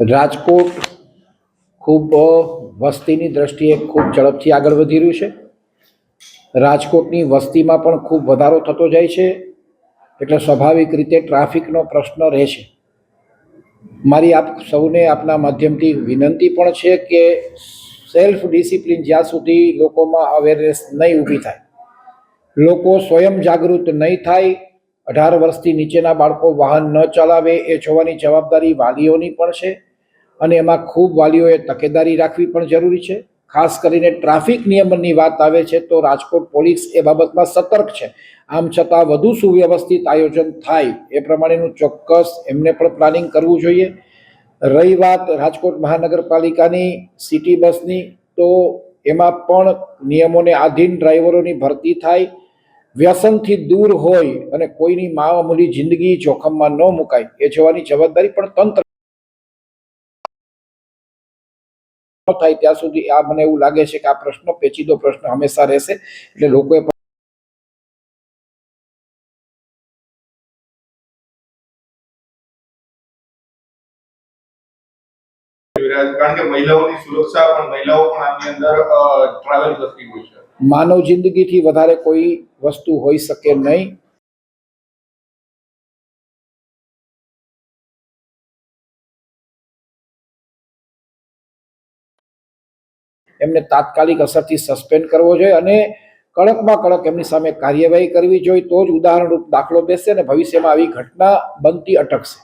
રાજકોટ ખૂબ વસ્તીની દ્રષ્ટિએ ખૂબ ઝડપથી આગળ વધી રહ્યું છે. રાજકોટની વસ્તીમાં પણ ખૂબ વધારો થતો જાય છે. એટલે સ્વાભાવિક રીતે ટ્રાફિકનો પ્રશ્ન રહેશે મારી આપ સૌને આપના માધ્યમથી વિનંતી પણ છે કે સેલ્ફ ડિસિપ્લિન જ્યાં સુધી લોકોમાં અવેરનેસ નહીં ઊભી થાય, લોકો સ્વયં જાગૃત નહીં થાય, અઢાર વર્ષથી નીચેના બાળકો વાહન ન ચલાવે એ જોવાની જવાબદારી વાલીઓની પણ છે. અને એમાં ખૂબ વાલીઓએ તકેદારી રાખવી પણ જરૂરી છે. ખાસ કરીને ટ્રાફિક નિયમનની વાત આવે છે તો રાજકોટ પોલીસ એ બાબતમાં સતર્ક છે. આમ છતાં વધુ સુવ્યવસ્થિત આયોજન થાય એ પ્રમાણેનું ચોક્કસ એમને પણ પ્લાનિંગ કરવું જોઈએ. રહી વાત રાજકોટ મહાનગરપાલિકાની, સિટી બસની, તો એમાં પણ નિયમોને આધીન ડ્રાઈવરોની ભરતી થાય. વ્યસનથી દૂર હોય અને કોઈની મામૂલી જિંદગી જોખમમાં ન મુકાય એ જોવાની જવાબદારી પણ તંત્ર થાય ત્યાં સુધી આ મને એવું લાગે છે કે આ પ્રશ્ન પેચીદો પ્રશ્ન હંમેશા રહેશે. એટલે લોકોએ કારણ કે મહિલાઓની સુરક્ષા પણ મહિલાઓ પણ આની અંદર ટ્રાવેલ કરતી હોય છે. માનવ જિંદગીથી વધારે કોઈ વસ્તુ હોઈ શકે નહીં. એમને તાત્કાલિક અસરથી સસ્પેન્ડ કરવો જોઈએ અને કડકમાં કડક એમની સામે કાર્યવાહી કરવી જોઈએ. તો જ ઉદાહરણરૂપ દાખલો બેસશે અને ભવિષ્યમાં આવી ઘટના બનતી અટકશે.